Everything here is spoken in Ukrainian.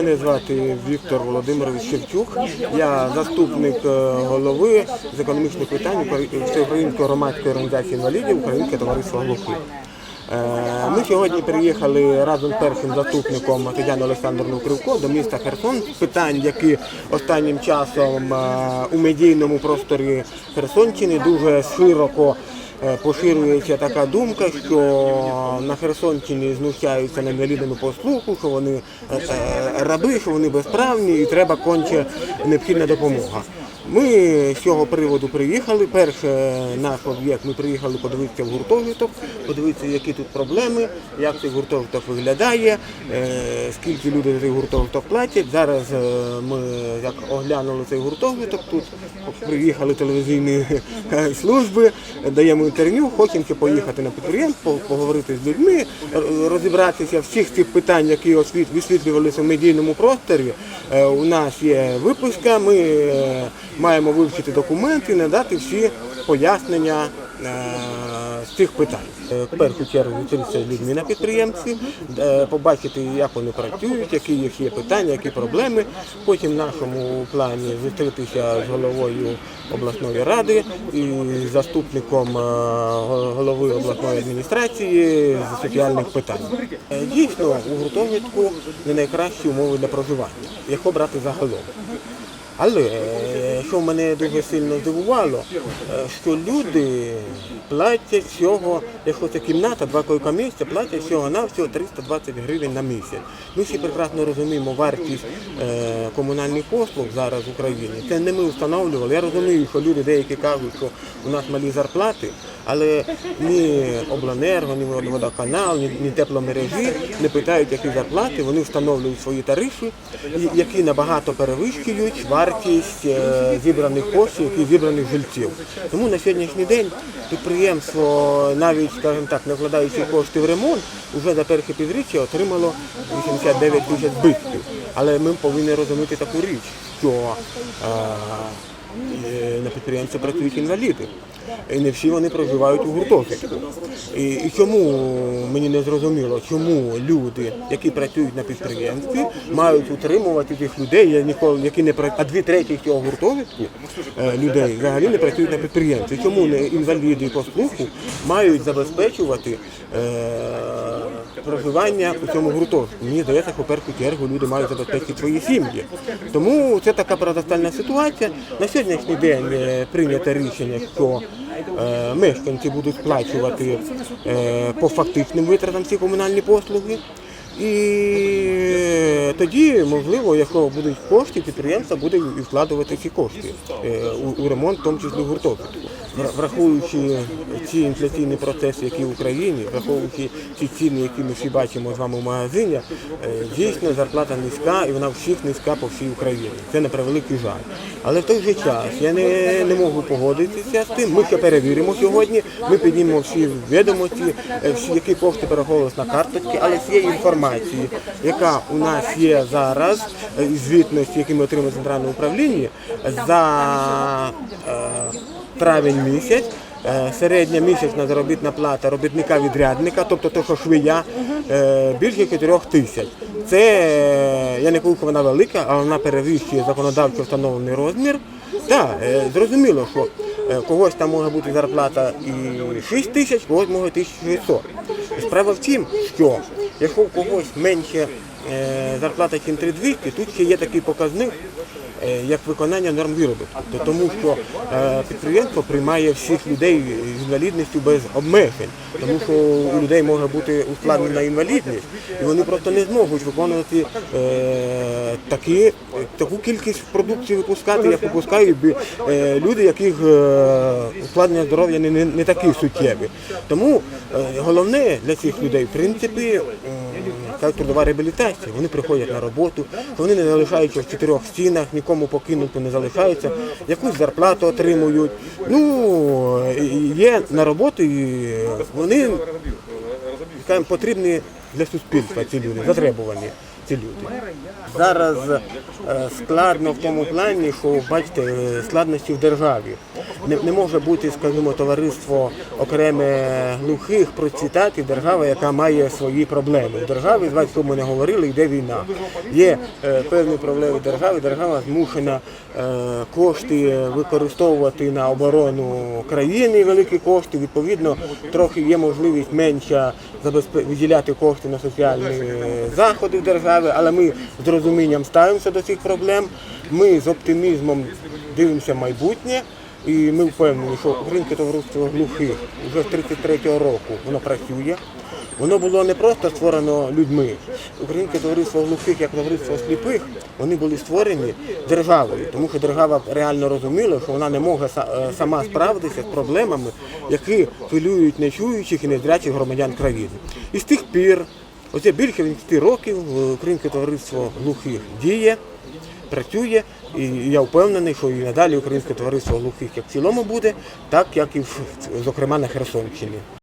Мене звати Віктор Володимирович Шевчук. Я заступник е, голови з економічних питань Всеукраїнської громадської організації інвалідів Українське товариство глухих. Е, Ми сьогодні приїхали разом з першим заступником Тетяною Олександрівною Кривко до міста Херсон. Питань, які останнім часом е, у медійному просторі Херсонщини дуже широко поширюється така думка, що на Херсонщині знущаються над інвалідами по слуху, що вони е, е, раби, що вони безправні і треба конче необхідна допомога. Ми з цього приводу приїхали. Перше наш об'єкт ми приїхали подивитися в гуртожиток, подивитися, які тут проблеми, як цей гуртожиток виглядає, е, скільки люди за цей гуртожиток платять. Зараз е, ми як оглянули цей гуртожиток, тут приїхали телевізійні е, служби, даємо інтерв'ю, хочемо поїхати на підприємство, поговорити з людьми, розібратися всіх цих питань, які висвітлювалися в медійному просторі. У нас є виписка, ми маємо вивчити документи, надати всі пояснення е, з цих питань. Е, В першу чергу зустрітися з людьми на підприємстві, е, побачити, як вони працюють, які їх є питання, які проблеми. Потім в нашому плані зустрітися з головою обласної ради і заступником голови обласної адміністрації з соціальних питань. Дійсно, у гуртожитку не найкращі умови для проживання, якщо брати загалом. Але що мене дуже сильно здивувало, е, що люди платять всього, якщо це кімната, два койка місця, платять всього на всього 320 гривень на місяць. Ми всі прекрасно розуміємо вартість е, комунальних послуг зараз в Україні. Це не ми встановлювали. Я розумію, що люди деякі кажуть, що у нас малі зарплати, але ні обленерго, ні водоканал, ні, тепломережі не питають, які зарплати. Вони встановлюють свої тарифи, які набагато перевищують вартість е, зібраних коштів, які зібраних жильців. Тому на сьогоднішній день підприємство, навіть скажімо так, не вкладаючи кошти в ремонт, вже за перше півріччя отримало 89 тисяч збитків. Але ми повинні розуміти таку річ, що е, е, на підприємстві працюють інваліди. І не всі вони проживають у гуртожитку. І, і чому мені не зрозуміло, чому люди, які працюють на підприємстві, мають утримувати тих людей, я ніколи, які не працюють, а дві треті цього гуртожитку е, людей взагалі не працюють на підприємстві. Чому не інваліди по слуху мають забезпечувати е, проживання у цьому гуртожитку? Мені здається, що першу чергу люди мають забезпечити свої сім'ї. Тому це така парадоксальна ситуація. На сьогоднішній день е, прийнято рішення, що е, мешканці будуть сплачувати е, по фактичним витратам всі комунальні послуги. І тоді, можливо, якщо будуть кошти, підприємство буде вкладувати ці кошти е, у, ремонт, в тому числі гуртожитку. Враховуючи ці інфляційні процеси, які в Україні, враховуючи ці ціни, які ми всі бачимо з вами в магазині, е, дійсно зарплата низька і вона всіх низька по всій Україні. Це на превеликий жаль. Але в той же час я не, не можу погодитися з тим. Ми ще перевіримо сьогодні. Ми піднімемо всі відомості, е, всі які кошти переховувалися на карточки, але цієї інформації, яка у нас є зараз, звітності, які ми отримали з центрального управління, за е, травень місяць. е, Середня місячна заробітна плата робітника-відрядника, тобто того, що швия, е, більше 4 тисяч. Це я не кажу, що вона велика, а вона перевищує законодавчо встановлений розмір. Так, зрозуміло, що когось там може бути зарплата і 6 тисяч, когось може 1600. Справа в тім, що якщо у когось менше е, зарплата, ніж 3200, тут ще є такий показник, е, як виконання норм виробітку. То Тому що е, підприємство приймає всіх людей з інвалідністю без обмежень, тому що у людей може бути ускладнена інвалідність, і вони просто не зможуть виконувати такі, таку кількість продукції випускати, як випускають люди, яких ускладнення здоров'я не, не, такі суттєві. Тому головне для цих людей, в принципі, та трудова реабілітація. Вони приходять на роботу, вони не залишаються в чотирьох стінах, нікому покинуто не залишаються, якусь зарплату отримують. Ну є на роботу, і вони скажімо, потрібні для суспільства ці люди, затребувані. прості люди. Зараз е, складно в тому плані, що бачите, е, складності в державі. Не, не може бути, скажімо, товариство окреме глухих процвітати держава, яка має свої проблеми. В державі, звати, що ми не говорили, йде війна. Є е, певні проблеми держави. Держава змушена е, кошти використовувати на оборону країни, великі кошти. Відповідно, трохи є можливість менше виділяти кошти на соціальні заходи в державі, але ми з розумінням ставимося до цих проблем. Ми з оптимізмом дивимося майбутнє. І ми впевнені, що Українське товариство глухих вже з 33-го року воно працює. Воно було не просто створено людьми. Українське товариство глухих, як товариство сліпих, вони були створені державою, тому що держава реально розуміла, що вона не може е, сама справитися з проблемами, які хвилюють нечуючих і незрячих громадян країни. І з тих пір, оце більше 20 років, Українське товариство глухих діє працює, і я впевнений, що і надалі українське товариство глухих як в цілому буде, так як і зокрема на Херсонщині.